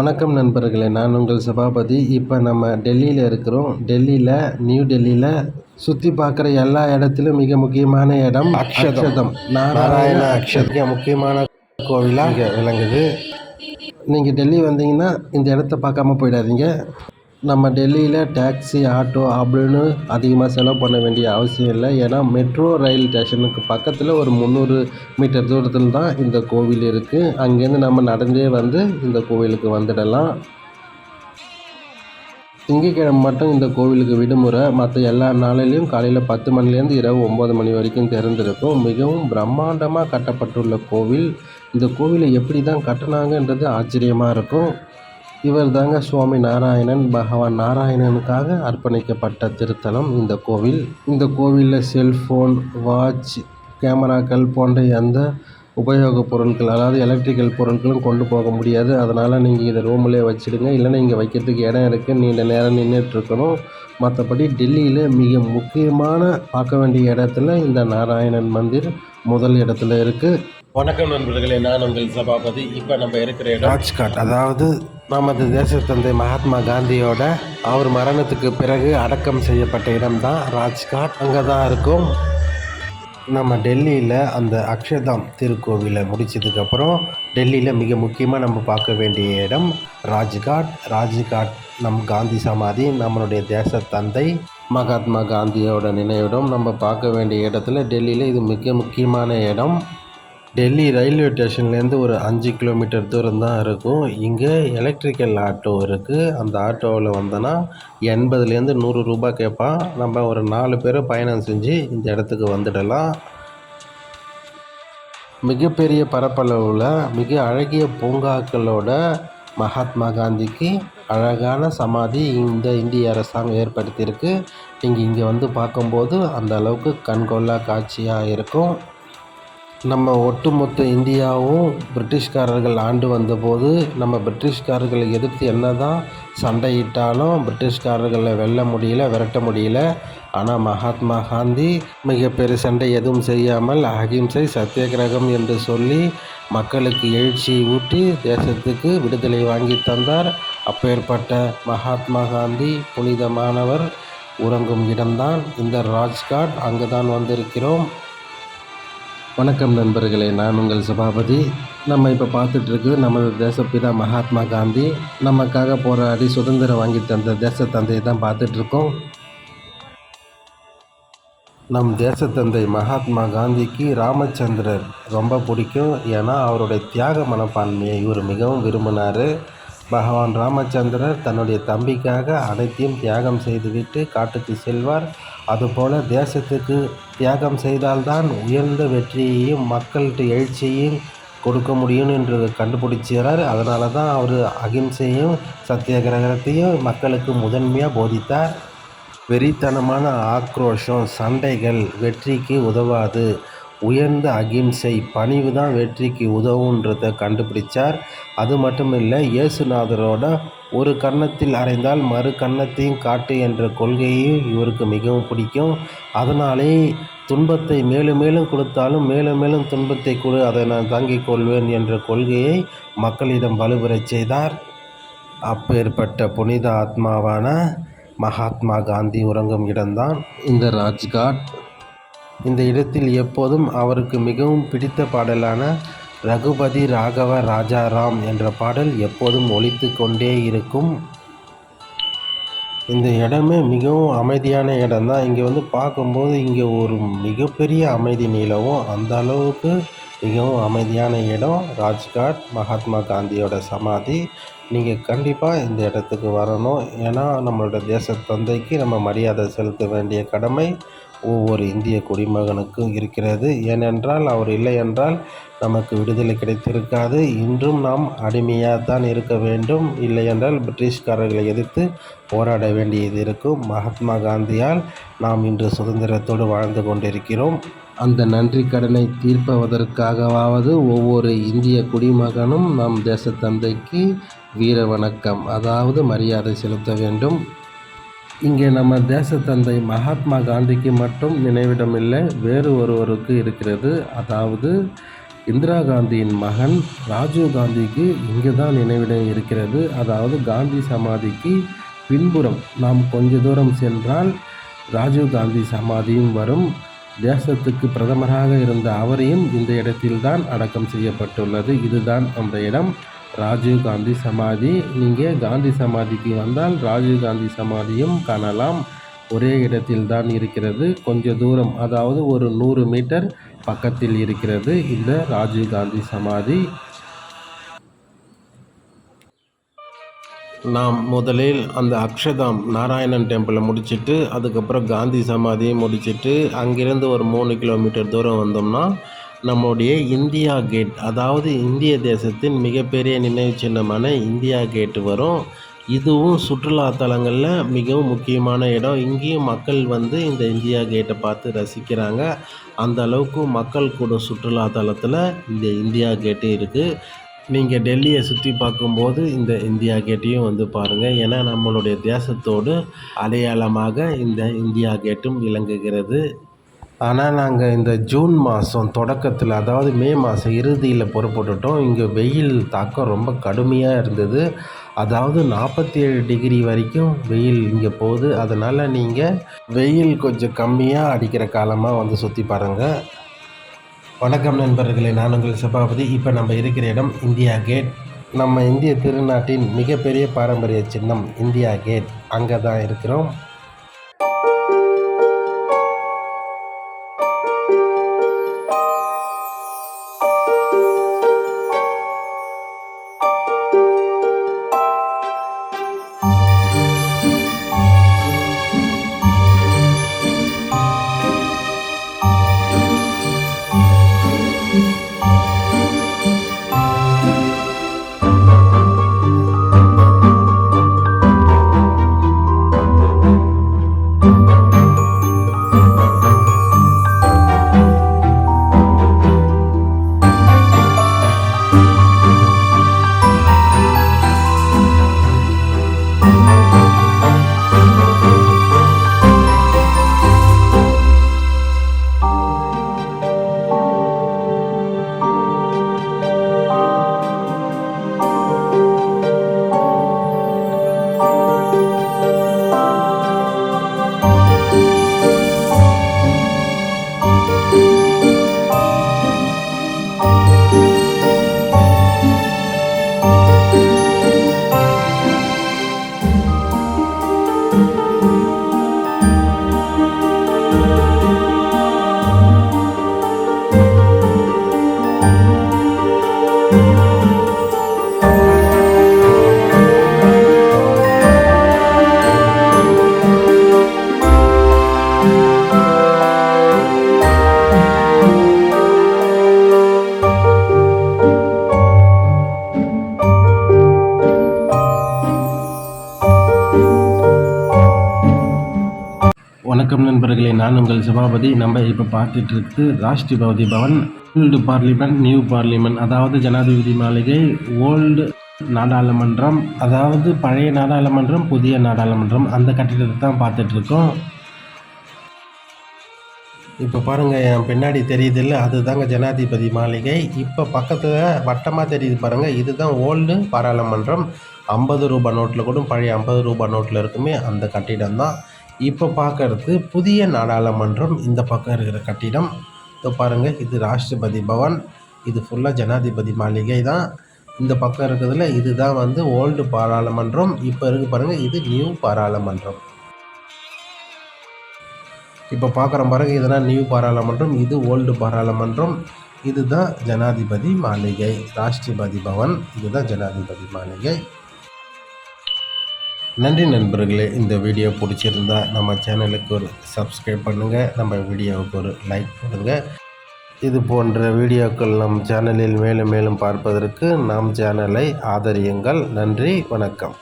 வணக்கம் நண்பர்களே நான் உங்கள் சபாபதி. இப்போ நம்ம டெல்லியில் இருக்கிறோம். டெல்லியில் நியூ டெல்லியில் சுற்றி பார்க்குற எல்லா இடத்துலையும் மிக முக்கியமான இடம் அக்ஷதம். நாராயண அக்ஷதம். முக்கியமான கோவிலாக விளங்குது. நீங்கள் டெல்லி வந்தீங்கன்னா இந்த இடத்த பார்க்காம போயிடாதீங்க. நம்ம டெல்லியில் டாக்ஸி ஆட்டோ அப்படின்னு அதிகமாக செலவு பண்ண வேண்டிய அவசியம் இல்லை. ஏன்னா மெட்ரோ ரயில் ஸ்டேஷனுக்கு பக்கத்தில் ஒரு முந்நூறு மீட்டர் தூரத்தில் தான் இந்த கோவில் இருக்குது அங்கேருந்து நம்ம நடந்தே வந்து இந்த கோவிலுக்கு வந்துடலாம். திங்கக்கிழமை மட்டும் இந்த கோவிலுக்கு விடுமுறை. மற்ற எல்லா நாளிலையும் காலையில் பத்து மணிலேருந்து இரவு ஒம்பது மணி வரைக்கும் திறந்திருக்கும். மிகவும் பிரம்மாண்டமாக கட்டப்பட்டுள்ள கோவில். இந்த கோவிலை எப்படி தான் கட்டினாங்கன்றது ஆச்சரியமாக இருக்கும். இவர் தாங்க சுவாமி நாராயணன். பகவான் நாராயணனுக்காக அர்ப்பணிக்கப்பட்ட திருத்தலம் இந்த கோவில். இந்த கோவிலில் செல்ஃபோன் வாட்ச் கேமராக்கள் போன்ற எந்த உபயோகப் பொருட்கள் அதாவது எலக்ட்ரிக்கல் பொருட்களும் கொண்டு போக முடியாது. அதனால் நீங்கள் இதை ரூம்லேயே வச்சுடுங்க. இல்லைன்னா இங்கே வைக்கிறதுக்கு இடம் இருக்குது நீண்ட நேரம் நின்றுட்டுருக்கணும் மற்றபடி டெல்லியில் மிக முக்கியமான பார்க்க வேண்டிய இடத்துல இந்த நாராயணன் மந்திர் முதல் இடத்துல இருக்குது வணக்கம் நண்பர்களே நான் உங்கள் சபாபதி. இப்போ நம்ம இருக்கிற இடம் ராஜ்காட். அதாவது நமது தேசத்தந்தை மகாத்மா காந்தியோட அவர் மரணத்துக்கு பிறகு அடக்கம் செய்யப்பட்ட இடம்தான் ராஜ்காட். அங்கே தான் இருக்கும். நம்ம டெல்லியில் அந்த அக்ஷதாம் திருக்கோவிலை முடித்ததுக்கப்புறம் டெல்லியில் மிக முக்கியமாக நம்ம பார்க்க வேண்டிய இடம் ராஜ்காட். ராஜ்காட் நம் காந்தி சமாதி நம்மளுடைய தேச தந்தை மகாத்மா காந்தியோட நினைவிடம் நம்ம பார்க்க வேண்டிய இடத்துல டெல்லியில் இது மிக முக்கியமான இடம். டெல்லி ரயில்வே ஸ்டேஷன்லேருந்து ஒரு அஞ்சு கிலோமீட்டர் தூரம் தான் இருக்கும். இங்கே எலக்ட்ரிக்கல் ஆட்டோ இருக்குது அந்த ஆட்டோவில் வந்தோன்னா எண்பதுலேருந்து நூறு ரூபாய் கேட்பான். நம்ம ஒரு நாலு பேரை பயணம் செஞ்சு இந்த இடத்துக்கு வந்துடலாம். மிகப்பெரிய பரப்பளவில் மிக அழகிய பூங்காக்களோட மகாத்மா காந்திக்கு அழகான சமாதி இந்த இந்திய அரசாங்கம் ஏற்படுத்தியிருக்கு. நீங்கள் இங்கே வந்து பார்க்கும்போது அந்த அளவுக்கு கண்கொள்ளா காட்சியாக இருக்கும். நம்ம ஒட்டுமொத்த இந்தியாவும் பிரிட்டிஷ்காரர்கள் ஆண்டு வந்தபோது நம்ம பிரிட்டிஷ்காரர்களை எதிர்த்து என்ன தான் சண்டையிட்டாலும் பிரிட்டிஷ்காரர்களை வெல்ல முடியல விரட்ட முடியல. ஆனால் மகாத்மா காந்தி மிகப்பெரிய சண்டை எதுவும் செய்யாமல் அகிம்சை சத்தியாகிரகம் என்று சொல்லி மக்களுக்கு எழுச்சியை ஊட்டி தேசத்துக்கு விடுதலை வாங்கி தந்தார். அப்பேற்பட்ட மகாத்மா காந்தி புனிதமானவர். உறங்கும் இடம்தான் இந்த ராஜ்காட். அங்கு தான் வந்திருக்கிறோம். வணக்கம் நண்பர்களே நான் உங்கள் சபாபதி. நம்ம இப்போ பார்த்துட்ருக்கு நமது தேசப்பிதா மகாத்மா காந்தி. நமக்காக போராடி சுதந்திரம் வாங்கி தந்த தேச தந்தையை தான் பார்த்துட்ருக்கோம். நம் தேசத்தந்தை மகாத்மா காந்திக்கு ராமச்சந்திரர் ரொம்ப பிடிக்கும். ஏன்னா அவருடைய தியாக மனப்பான்மையை இவர் மிகவும் விரும்பினார். பகவான் ராமச்சந்திரர் தன்னுடைய தம்பிக்காக அனைத்தையும் தியாகம் செய்துவிட்டு காட்டுக்கு செல்வார். அதுபோல் தேசத்துக்கு தியாகம் செய்தால்தான் உயர்ந்த வெற்றியையும் மக்கள்கிட்ட எழுச்சியையும் கொடுக்க முடியும் என்று கண்டுபிடிச்சார் அதனால தான் அவர் அகிம்சையும் சத்தியாகிரகத்தையும் மக்களுக்கு முதன்மையாக போதித்தார். வெறித்தனமான ஆக்ரோஷம் சண்டைகள் வெற்றிக்கு உதவாது. உயர்ந்த அகிம்சை பணிவு தான் வெற்றிக்கு உதவுன்றதை கண்டுபிடிச்சார். அது மட்டும் இல்லை இயேசுநாதரோட ஒரு கன்னத்தில் அறைந்தால் மறு கன்னத்தையும் காட்டு என்ற கொள்கையும் இவருக்கு மிகவும் பிடிக்கும். அதனாலே துன்பத்தை மேலும் மேலும் கொடுத்தாலும் மேலும் மேலும் துன்பத்தை கொடு அதை நான் தாங்கிக் கொள்வேன் என்ற கொள்கையை மக்களிடம் வலுப்பெறச் செய்தார். அப்பேற்பட்ட புனித ஆத்மாவான மகாத்மா காந்தி உறங்கும் இடம்தான் இந்த ராஜ்காட். இந்த இடத்தில் எப்போதும் அவருக்கு மிகவும் பிடித்த பாடலான ரகுபதி ராகவ ராஜா ராம் என்ற பாடல் எப்போதும் ஒலித்து கொண்டே இருக்கும். இந்த இடமே மிகவும் அமைதியான இடம் தான் இங்கே வந்து பார்க்கும்போது இங்கே ஒரு மிகப்பெரிய அமைதி நிலவும். அந்த அளவுக்கு மிகவும் அமைதியான இடம். ராஜ்காட் மகாத்மா காந்தியோட சமாதி. நீங்கள் கண்டிப்பாக இந்த இடத்துக்கு வரணும். ஏன்னா நம்மளோட தேச தந்தைக்கு நம்ம மரியாதை செலுத்த வேண்டிய கடமை. ஒவ்வொரு இந்திய குடிமகனுக்கும் இருக்கிறது. ஏனென்றால் அவர் இல்லை என்றால் நமக்கு விடுதலை கிடைத்திருக்காது. இன்றும் நாம் அடிமையாக தான் இருக்க வேண்டும். இல்லை என்றால் பிரிட்டிஷ்காரர்களை எதிர்த்து போராட வேண்டியது இருக்கும். மகாத்மா காந்தியால் நாம் இன்று சுதந்திரத்தோடு வாழ்ந்து கொண்டிருக்கிறோம். அந்த நன்றி கடனை தீர்ப்பதற்காகவாவது ஒவ்வொரு இந்திய குடிமகனும் நம் தேசத்தந்தைக்கு வீர வணக்கம். அதாவது மரியாதை செலுத்த வேண்டும். இங்கே நம்ம தேசத்தந்தை மகாத்மா காந்திக்கு மட்டும் நினைவிடம் இல்லை வேறு ஒருவருக்கு இருக்கிறது. அதாவது இந்திரா காந்தியின் மகன் ராஜீவ் காந்திக்கு இங்கே தான் நினைவிடம் இருக்கிறது. அதாவது காந்தி சமாதிக்கு பின்புறம் நாம் கொஞ்ச தூரம் சென்றால் ராஜீவ் காந்தி சமாதியும் வரும். தேசத்துக்கு பிரதமராக இருந்த அவரையும் இந்த இடத்தில்தான் அடக்கம் செய்யப்பட்டுள்ளது. இதுதான் அந்த இடம். ராஜீவ் காந்தி சமாதி. நீங்கள் காந்தி சமாதிக்கு வந்தால் ராஜீவ் காந்தி சமாதியும் காணலாம். ஒரே இடத்தில் தான் இருக்கிறது. கொஞ்ச தூரம் அதாவது ஒரு நூறு மீட்டர் பக்கத்தில் இருக்கிறது இந்த ராஜீவ் காந்தி சமாதி. நாம் முதலில் அந்த அக்ஷதாம் நாராயணன் டெம்பிளை முடிச்சுட்டு அதுக்கப்புறம் காந்தி சமாதியை முடிச்சுட்டு அங்கிருந்து ஒரு மூணு கிலோமீட்டர் தூரம் வந்தோம்னா நம்முடைய இந்தியா கேட் அதாவது இந்திய தேசத்தின் மிகப்பெரிய நினைவு சின்னமான இந்தியா கேட் வரும். இதுவும் சுற்றுலா தலங்களில் மிகவும் முக்கியமான இடம். இங்கேயும் மக்கள் வந்து இந்த இந்தியா கேட்டை பார்த்து ரசிக்கிறாங்க. அந்த அளவுக்கு மக்கள் கூட சுற்றுலா தலத்தில் இந்த இந்தியா கேட்டு இருக்குது நீங்கள் டெல்லியை சுற்றி பார்க்கும்போது இந்த இந்தியா கேட்டையும் வந்து பாருங்கள் ஏன்னா நம்மளுடைய தேசத்தோடு அடையாளமாக இந்த இந்தியா கேட்டும் விளங்குகிறது. ஆனால் நாங்கள் இந்த ஜூன் மாதம் தொடக்கத்தில் அதாவது மே மாதம் இறுதியில் புறப்பட்டுட்டோம். இங்கே வெயில் தாக்கம் ரொம்ப கடுமையாக இருந்தது. அதாவது நாற்பத்தி ஏழு டிகிரி வரைக்கும் வெயில் இங்கே போகுது. அதனால் நீங்கள் வெயில் கொஞ்சம் கம்மியாக அடிக்கிற காலமாக வந்து சுற்றி பாருங்கள் வணக்கம் நண்பர்களே நான் உங்கள் சபாபதி. இப்போ நம்ம இருக்கிற இடம் இந்தியா கேட். நம்ம இந்திய திருநாட்டின் மிகப்பெரிய பாரம்பரிய சின்னம் இந்தியா கேட். அங்கே தான் இருக்கிறோம். வணக்கம் நண்பர்களே நான் உங்கள் சபாபதி. நம்ம இப்போ பார்த்துட்டு இருக்குது Rashtrapati Bhavan old parliament new parliament அதாவது ஜனாதிபதி மாளிகை ஓல்டு நாடாளுமன்றம் அதாவது பழைய நாடாளுமன்றம் புதிய நாடாளுமன்றம் அந்த கட்டிடத்தை தான் பார்த்துட்ருக்கோம் இப்போ பாருங்கள் என் பின்னாடி தெரியுதில்ல அதுதாங்க ஜனாதிபதி மாளிகை. இப்போ பக்கத்தில் வட்டமாக தெரியுது பாருங்கள் இதுதான் ஓல்டு பாராளுமன்றம். ஐம்பது ரூபாய் நோட்டில் கூட பழைய ஐம்பது ரூபாய் நோட்டில் இருக்குமே அந்த கட்டிடம் தான். இப்போ பார்க்கறது புதிய நாடாளுமன்றம் இந்த பக்கம் இருக்கிற கட்டிடம். இதோ பாருங்கள் இது ராஷ்டிரபதி பவன் இது ஃபுல்லாக ஜனாதிபதி மாளிகை தான். இந்த பக்கம் இருக்கிறதுல இதுதான் வந்து ஓல்டு பாராளுமன்றம். இப்போ இருக்கு பாருங்கள் இது நியூ பாராளுமன்றம். இப்போ பார்க்குற பாருங்கள் இதெல்லாம் நியூ பாராளுமன்றம் இது ஓல்டு பாராளுமன்றம். இதுதான் ஜனாதிபதி மாளிகை ராஷ்டிரபதி பவன் இதுதான் ஜனாதிபதி மாளிகை. நன்றி நண்பர்களே இந்த வீடியோ பிடிச்சிருந்தா நம்ம சேனலுக்கு ஒரு சப்ஸ்கிரைப் பண்ணுங்கள் நம்ம வீடியோவுக்கு ஒரு லைக் பண்ணுங்கள் இது போன்ற வீடியோக்கள் நம் சேனலில் மேலும் மேலும் பார்ப்பதற்கு நம் சேனலை ஆதரியுங்கள். நன்றி வணக்கம்.